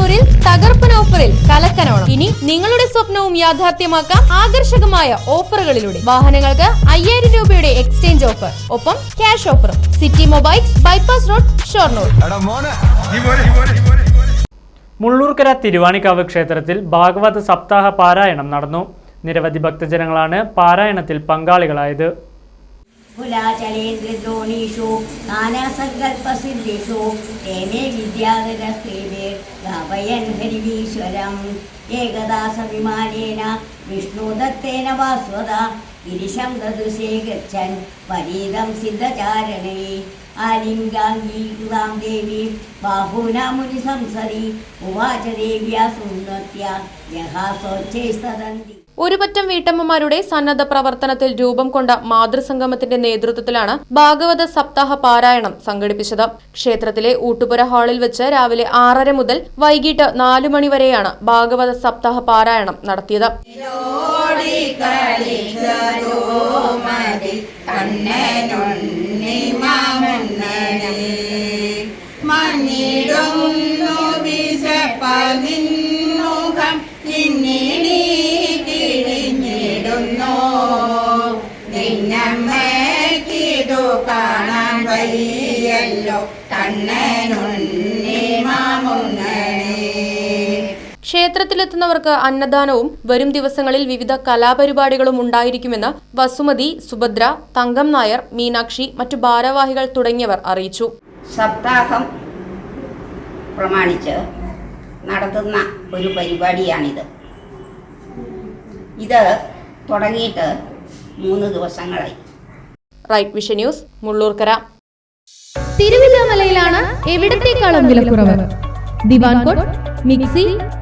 ഷൊർണൂരിൽ തകർപ്പൻ ഓഫറിൽ കലക്കനോണം. ഇനി നിങ്ങളുടെ സ്വപ്നവും യാഥാർത്ഥ്യമാക്കാം ആകർഷകമായ ഓഫറുകളിലൂടെ. വാഹനങ്ങൾക്ക് അയ്യായിരം രൂപയുടെ എക്സ്ചേഞ്ച് ഓഫർ. ഒപ്പം ക്യാഷ് ഓഫറും. City mobiles bypass road Shoranur. Mullurkara Thiruvanikkavu ക്ഷേത്രത്തിൽ ഭാഗവത സപ്താഹ പാരായണം നടന്നു. നിരവധി ഭക്തജനങ്ങളാണ് പാരായണത്തിൽ പങ്കാളികളായത്. കുലാചലേന്ദ്രദ്രോണീഷു നാനാസങ്കല്പസിദ്ധിഷു വിദ്യാധര വിദ്യാധരസ്ത്രീവേ ഗാപയൻ ഹരിവീശ്വരം ഏകദാസവിമാനേന വിഷ്ണുദത്തേന വാസ്വത ഗിരിശം ദൃശേഖൻ ഗച്ഛൻ പരീതം സിദ്ധചാരണേ. ആലിംഗാംഗീകൃതാം ദേവി ബാഹുനാ മുനി സംസരി ഉവാച ദേവ്യാ സുന്നത്യ യഹാസോച്ചൈസ്തദന്തി ഒരുപറ്റം വീട്ടമ്മമാരുടെ സന്നദ്ധ പ്രവർത്തനത്തിൽ രൂപം കൊണ്ട മാതൃസംഗമത്തിന്റെ നേതൃത്വത്തിലാണ് ഭാഗവത സപ്താഹ പാരായണം സംഘടിപ്പിച്ചത്. ക്ഷേത്രത്തിലെ ഊട്ടുപുര ഹാളിൽ വെച്ച് രാവിലെ ആറര മുതൽ വൈകിട്ട് നാലു മണി വരെയാണ് ഭാഗവത സപ്താഹ പാരായണം നടത്തിയത്. മഞ്ഞിടുന്നു വിശപ്പതിന്നുഖം നിന്നിടീ കിഴിഞ്ഞിടുന്നു. നിന്നമ്മക്കിതു കാണാൻ വയ്യല്ലോ. കണ്ണനുണ്ണി ക്ഷേത്രത്തിലെത്തുന്നവർക്ക് അന്നദാനവും വരും ദിവസങ്ങളിൽ വിവിധ കലാപരിപാടികളും ഉണ്ടായിരിക്കുമെന്ന് വസുമതി സുഭദ്ര തങ്കം നായർ മീനാക്ഷി മറ്റു ഭാരവാഹികൾ തുടങ്ങിയവർ അറിയിച്ചു. സപ്താഹം പ്രമാണിച്ച് നടത്തുന്ന ഒരു പരിപാടിയാണിത്. ഇത് തുടങ്ങിയിട്ട് മൂന്ന് ദിവസങ്ങളായി. Right vision news Mullurkara. തിരുവില്ലാമലയിലാണ് എവിടത്തേക്കാളും വിലക്കുറവ് divan cot mixie